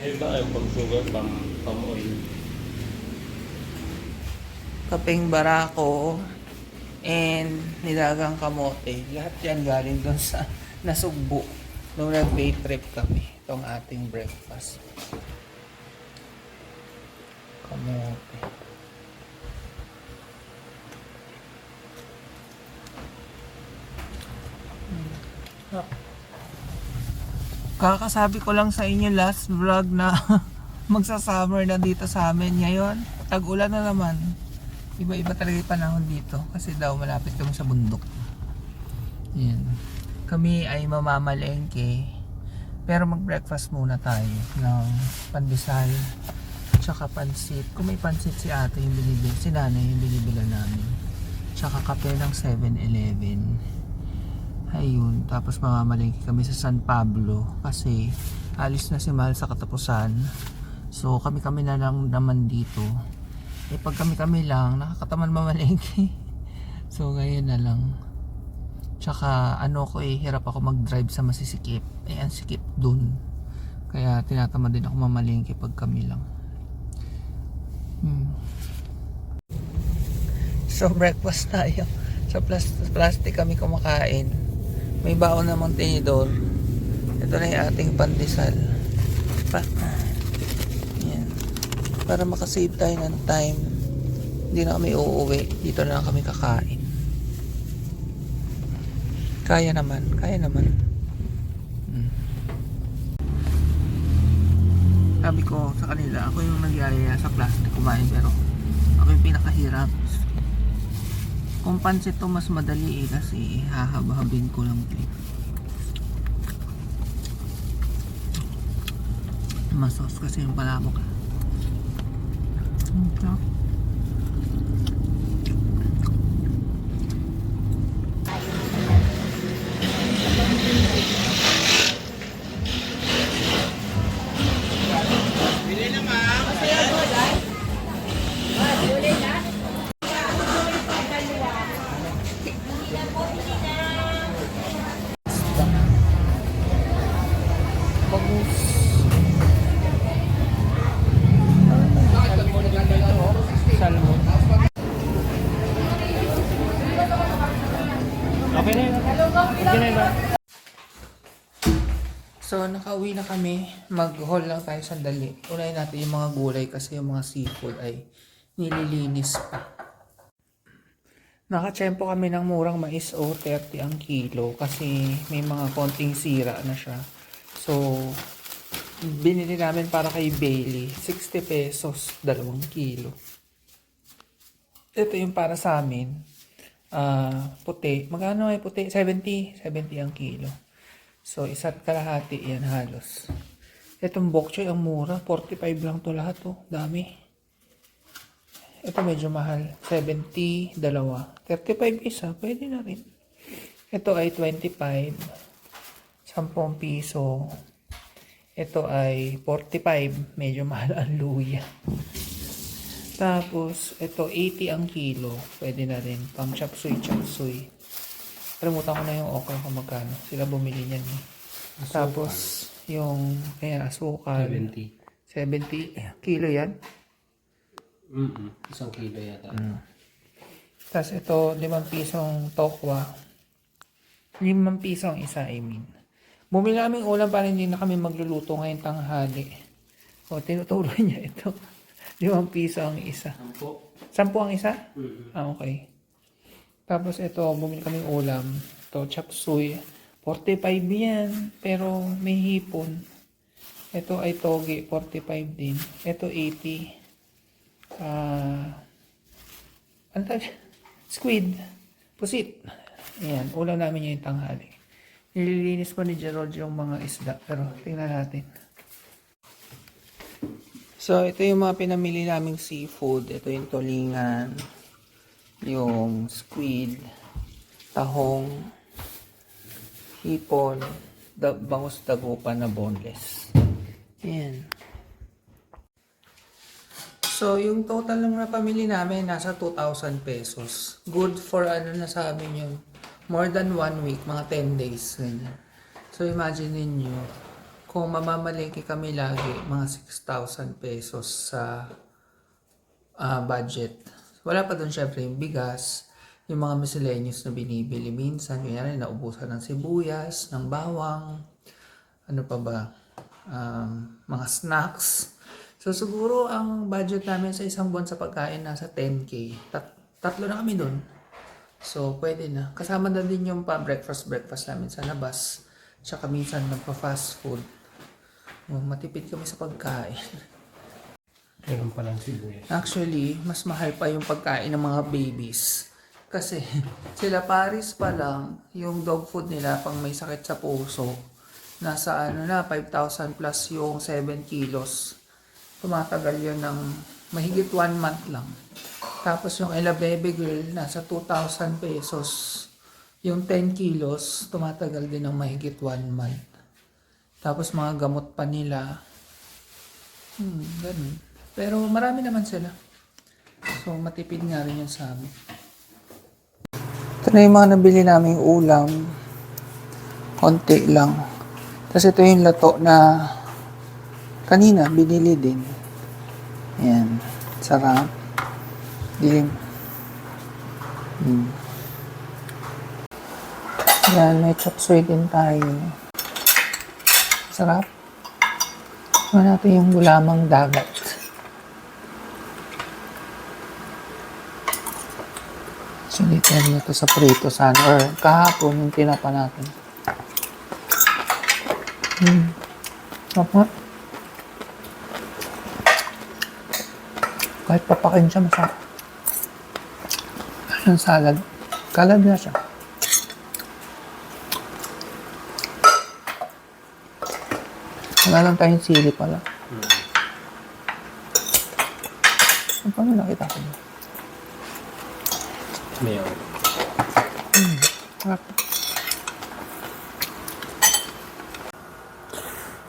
Iba ay pag sugar pang oil. kapeng barako, and nilagang kamote. Lahat yan galing doon sa nasugbo nung nag-bay trip kami. Itong ating breakfast. Kamote. Mm. Ah. Kakasabi ko lang sa inyo last vlog na magsa-summer na dito sa amin. Ngayon, tag-ulan na naman. Iba-iba talaga yung panahon dito kasi daw malapit kami sa bundok. Yan. Kami ay mamamalengke pero mag-breakfast muna tayo ng pandesal tsaka pansit. Kung may pansit si ate yung binibili, si nanay yung binibila namin. Tsaka kape ng 7-Eleven. Ayun, tapos mamamalengke kami sa San Pablo kasi alis na si Mahal sa katapusan. So kami-kami na lang naman dito. Eh pag kami-kami lang, nakakataman mamalengke. so ngayon na lang. Tsaka ano ko eh, hirap ako mag-drive sa masisikip. Eh ang sikip dun. Kaya tinatamad din ako mamalengke pag kami lang. Hmm. So breakfast tayo. Sa plas- plastic kami kumakain. May baon namang tinidor. Ito na yung ating pandesal. Pa. Yan. Para makasave tayo ng time. Hindi na kami uuwi. Dito na lang kami kakain. Kaya naman. Kaya naman. Hmm. Sabi ko sa kanila, ako yung nagyayaya sa plastic kumain pero ako yung pinakahirap. Kung pansit to mas madali eh kasi hahab-habin ko lang eh. Masos kasi yung palabok. Mm, sarap. So, nakauwi na kami. Mag-haul lang tayo sandali. Unahin natin yung mga gulay kasi yung mga seafood ay nililinis pa. Nakachempo kami ng murang mais o 30 ang kilo kasi may mga konting sira na siya. So, binili namin para kay Bailey. 60 pesos, dalawang kilo. Ito yung para sa amin. Ah, puti. Magkano ay puti? 70. 70 ang kilo. So, isa't kalahati yan halos. Itong bok choy ang mura. 45 lang to lahat oh. Dami. Ito medyo mahal. 70, dalawa. 35 isa. Pwede na rin. Ito ay 25. 10 piso. Ito ay 45. Medyo mahal ang luya. Tapos, ito 80 ang kilo. Pwede na rin. Pang chapsuy, chapsuy. Kalimutan ko na yung okra kung magkano. Sila bumili niyan eh. Tapos, yung, ayan, asukal. 70. 70 kilo yan. Mm Isang kilo yata. Tapos ito, 5 pisong tokwa. 5 piso ang isa, I mean. Bumili kaming ulam para hindi na kami magluluto ngayon tanghali. O, tinuturo niya ito. 5 piso ang isa. Sampo. 10 ang isa? Mm Ah, okay. Tapos ito, bumili kaming ulam. Ito, chapsuy. 45 yan, pero may hipon. Ito ay toge, 45 din. Ito 80. Ah, ano tawag? Squid. Pusit. Ayan, ulam namin yung tanghali. Nililinis pa ni Gerald yung mga isda, pero tingnan natin. So, ito yung mga pinamili naming seafood. Ito yung tulingan, yung squid, tahong, hipon, da- bangus dagupan na boneless. Ayan. So, yung total lang na pamili namin, nasa 2,000 pesos. Good for ano na sa amin yung more than one week, mga 10 days. Ganyan. So, imagine ninyo, kung mamamalengke kami lagi, mga 6,000 pesos sa ah, budget. Wala pa doon syempre yung bigas, yung mga miscellaneous na binibili minsan. Kunyari, naubusan ng sibuyas, ng bawang, ano pa ba, um, mga snacks. So siguro ang budget namin sa isang buwan sa pagkain nasa 10k. Tat- tatlo na kami doon. So pwede na. Kasama na din yung pa breakfast breakfast namin sa labas. Tsaka minsan nagpa-fast food. Oh, matipid kami sa pagkain. Meron palang sibuyas. Actually, mas mahal pa yung pagkain ng mga babies. Kasi sila Paris pa lang, yung dog food nila pang may sakit sa puso, nasa ano na, 5,000 plus yung 7 kilos. Tumatagal yun ng mahigit 1 month lang. Tapos yung Ella Baby Girl, nasa 2,000 pesos. Yung 10 kilos, tumatagal din ng mahigit 1 month. Tapos mga gamot pa nila, Hmm, ganun. Pero marami naman sila. So, matipid nga rin yun sa. Ito na yung mga nabili naming ulam. Konti lang. Tapos ito yung lato na kanina binili din. Yan. Sarap. Dilim. Hmm. Yan, may chop suey din tayo. Sarap. Ano natin yung gulamang dagat. Sulitin nyo to sa prito sana. Or kahapon yung tinapa natin. Hmm. Sarap Kahit papakin siya, masarap. Yung salad. Kalad na siya. Wala lang tayong sili pala. Hmm. Paano nakita ko Mayo. Sarap.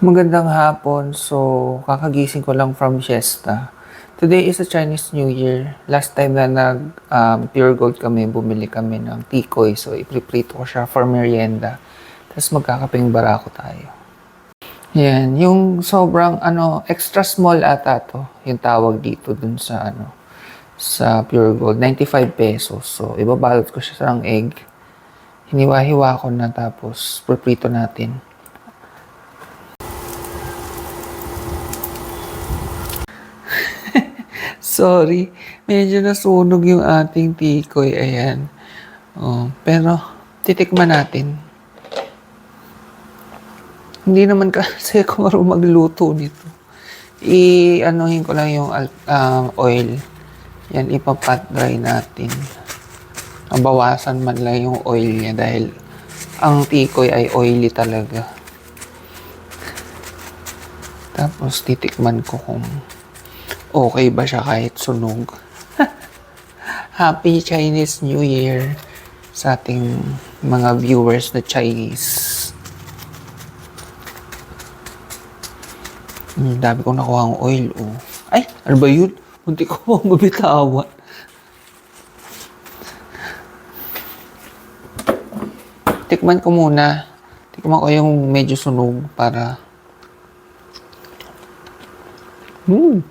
Magandang hapon. So, kakagising ko lang from siesta. Today is a Chinese New Year. Last time na nag um, Pure Gold kami, bumili kami ng tikoy. So, ipiprito ko siya for merienda. Tapos magkakaping barako tayo. Yan. Yung sobrang, ano, extra small ata to. Yung tawag dito dun sa, ano, sa Pure Gold. 95 pesos. So, ibabalot ko siya sa ng egg. Hiniwa-hiwa ko na tapos prito natin. Sorry, medyo nasunog yung ating tikoy. Ayan. Oh, pero, titikman natin. Hindi naman kasi ako marunong magluto nito. I-anuhin ko lang yung ah, oil. Yan, ipapat dry natin. Ang bawasan man lang yung oil niya dahil ang tikoy ay oily talaga. Tapos titikman ko kung okay ba siya kahit sunog. Happy Chinese New Year sa ating mga viewers na Chinese. Hmm, dami kong nakuha ang oil, oh. Ay, ano ba yun? Munti ko pang mabitawan. Tikman ko muna. Tikman ko yung medyo sunog para... Hmm.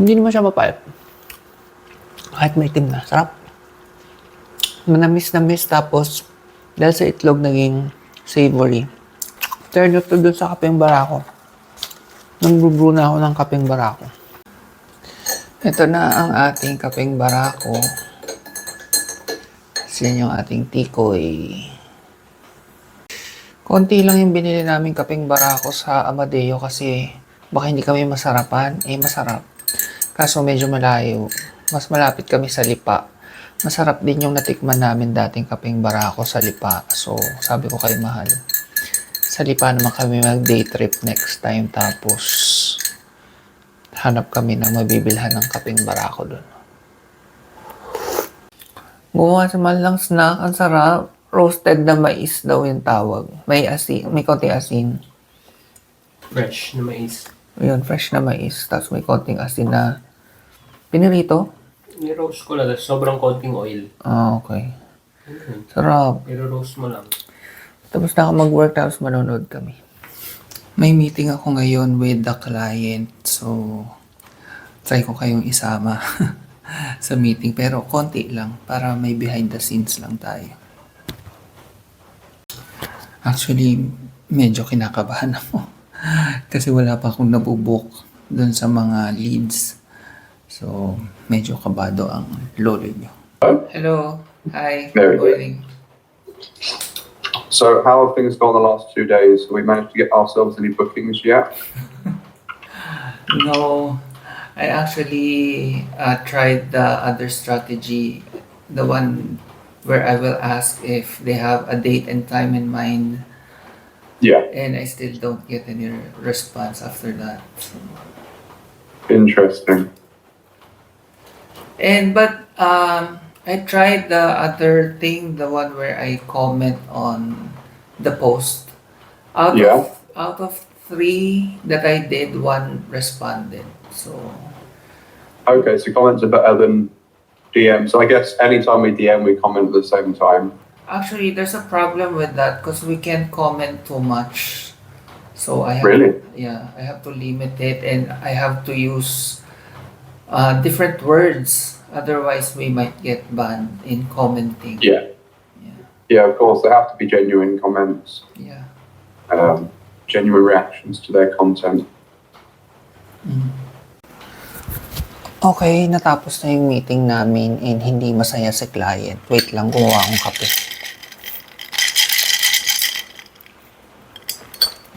Hindi naman siya mapalp. Kahit may itim na. Sarap. Manamis na miss tapos dahil sa itlog naging savory. Turn to dun sa kapeng barako. Nang brew na ako ng kapeng barako. Ito na ang ating kapeng barako. Yan yung ating tikoy. Konti lang yung binili namin kapeng barako sa Amadeo kasi baka hindi kami masarapan. Eh, masarap. Kaso medyo malayo. Mas malapit kami sa Lipa. Masarap din yung natikman namin dating kapeng barako sa Lipa. So, sabi ko kay Mahal. Sa Lipa naman kami mag-day trip next time. Tapos, hanap kami ng mabibilhan ng kapeng barako doon. Gumawa sa man lang snack. Ang sarap. Roasted na mais daw yung tawag. May asin. May konting asin. Fresh na mais. Yun, fresh na mais. Tapos may konting asin na pinirito. Ni-roast ko lang. Sobrang konting oil. Ah, okay. Ayun. Sarap. I-roast mo lang. Tapos na ako mag-work tapos manonood kami. May meeting ako ngayon with the client. So, try ko kayong isama sa meeting. Pero konti lang para may behind the scenes lang tayo. Actually, medyo kinakabahan ako. Kasi wala pa akong nabubuk dun sa mga leads. So, medyo kabado ang lolo nyo. Hello. Hi. Very Good good. morning. So, how have things gone the last two days? Have we managed to get ourselves any bookings yet? No, I actually uh, tried the other strategy, the one where I will ask if they have a date and time in mind, Yeah, and I still don't get any response after that. So- interesting. And but um, I tried the other thing, the one where I comment on the post. Out Yeah. of out of three that I did, one responded. So Okay, so comments are better than DM. So, I guess anytime we DM, we comment at the same time. Actually, there's a problem with that because we can't comment too much. So I have, Really? yeah, I have to limit it and I have to use uh, different words. Otherwise, we might get banned in commenting. Yeah. Yeah. Yeah, of course, there have to be genuine comments, Yeah. um, genuine reactions to their content. Okay, natapos na yung meeting namin and hindi masaya si client. Wait lang, gumawa akong kape.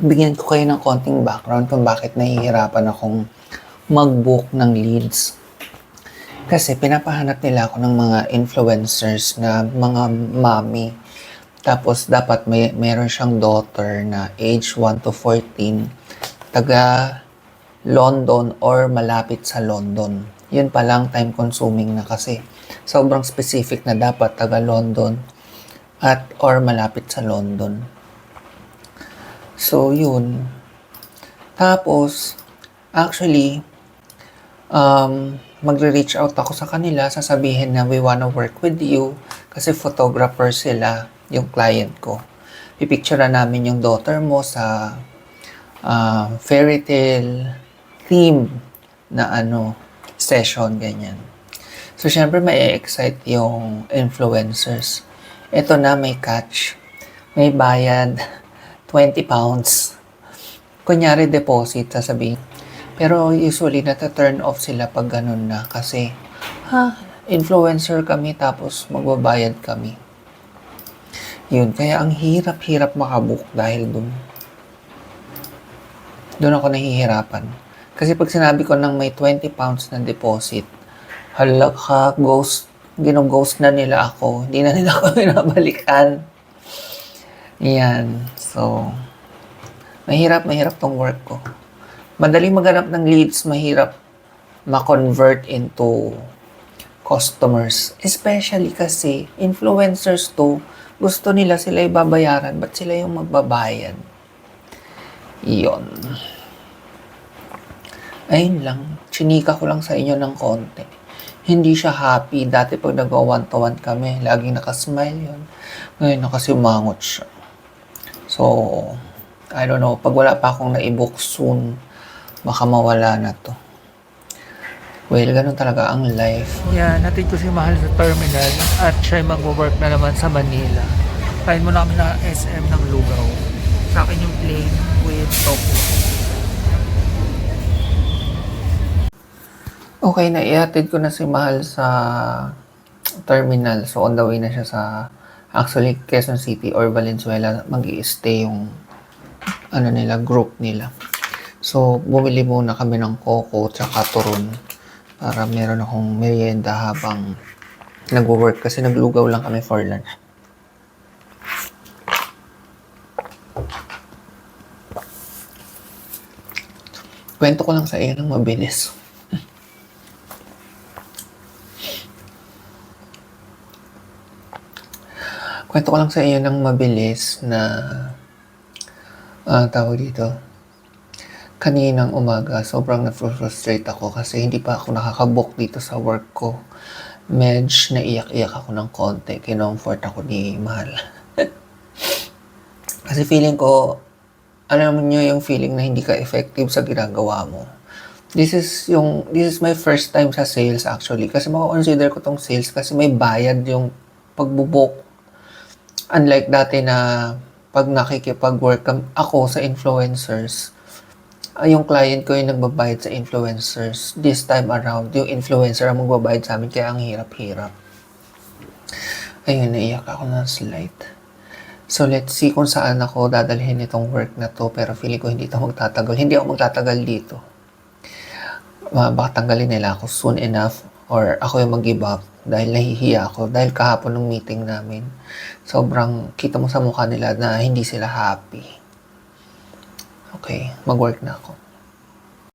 Bigyan ko kayo ng konting background kung bakit nahihirapan akong mag-book ng leads. Kasi pinapahanap nila ako ng mga influencers na mga mommy. Tapos dapat may meron siyang daughter na age 1 to 14, taga London or malapit sa London. Yun pa lang time consuming na kasi. Sobrang specific na dapat taga London at or malapit sa London. So yun. Tapos actually um magre-reach out ako sa kanila, sasabihin na we wanna work with you kasi photographer sila, yung client ko. Pipicture na namin yung daughter mo sa ah, fairy tale theme na ano, session, ganyan. So, syempre, may excite yung influencers. Ito na, may catch. May bayad, 20 pounds. Kunyari, deposit, sasabihin. Pero usually, nata-turn off sila pag ganun na. Kasi, ha, influencer kami, tapos magbabayad kami. Yun, kaya ang hirap-hirap makabook dahil dun. Doon ako nahihirapan. Kasi pag sinabi ko nang may 20 pounds na deposit, hala ka, ghost, gino-ghost na nila ako. Hindi na nila ako binabalikan. Yan. So, mahirap, mahirap tong work ko. Madali maghanap ng leads, mahirap ma-convert into customers. Especially kasi, influencers to, gusto nila sila ibabayaran, ba't sila yung magbabayad? Iyon. Ayun lang. Chinika ko lang sa inyo ng konti. Hindi siya happy. Dati pag nagawa one to one kami, laging nakasmile yun. Ngayon nakasimangot siya. So, I don't know. Pag wala pa akong na-book soon, baka mawala na to. Well, ganun talaga ang life. Yeah, natin ko si Mahal sa terminal at siya mag-work na naman sa Manila. Kain muna kami sa SM ng Lugaw. Sa akin yung plain with tofu. Okay, naihatid ko na si Mahal sa terminal. So, on the way na siya sa actually Quezon City or Valenzuela. mag stay yung ano nila, group nila. So, bumili muna kami ng coco tsaka turon para meron akong merienda habang nag-work kasi naglugaw lang kami for lunch. Kwento ko lang sa iyo ng mabilis. Kwento ko lang sa iyo ng mabilis na ah tawag dito. Kaninang umaga, sobrang na-frustrate ako kasi hindi pa ako nakakabook dito sa work ko. medj naiyak-iyak ako ng konti. Kinomfort ako ni Mahal. Kasi feeling ko, alam niyo yung feeling na hindi ka effective sa ginagawa mo. This is yung, this is my first time sa sales actually. Kasi mako-consider ko tong sales kasi may bayad yung pagbubok. Unlike dati na pag nakikipag-work ako sa influencers, yung client ko yung nagbabayad sa influencers. This time around, yung influencer ang magbabayad sa amin kaya ang hirap-hirap. Ayun, naiyak ako ng slight. So let's see kung saan ako dadalhin itong work na to pero feeling ko hindi ito magtatagal. Hindi ako magtatagal dito. Uh, baka tanggalin nila ako soon enough or ako yung mag-give up dahil nahihiya ako. Dahil kahapon ng meeting namin, sobrang kita mo sa mukha nila na hindi sila happy. Okay, mag-work na ako.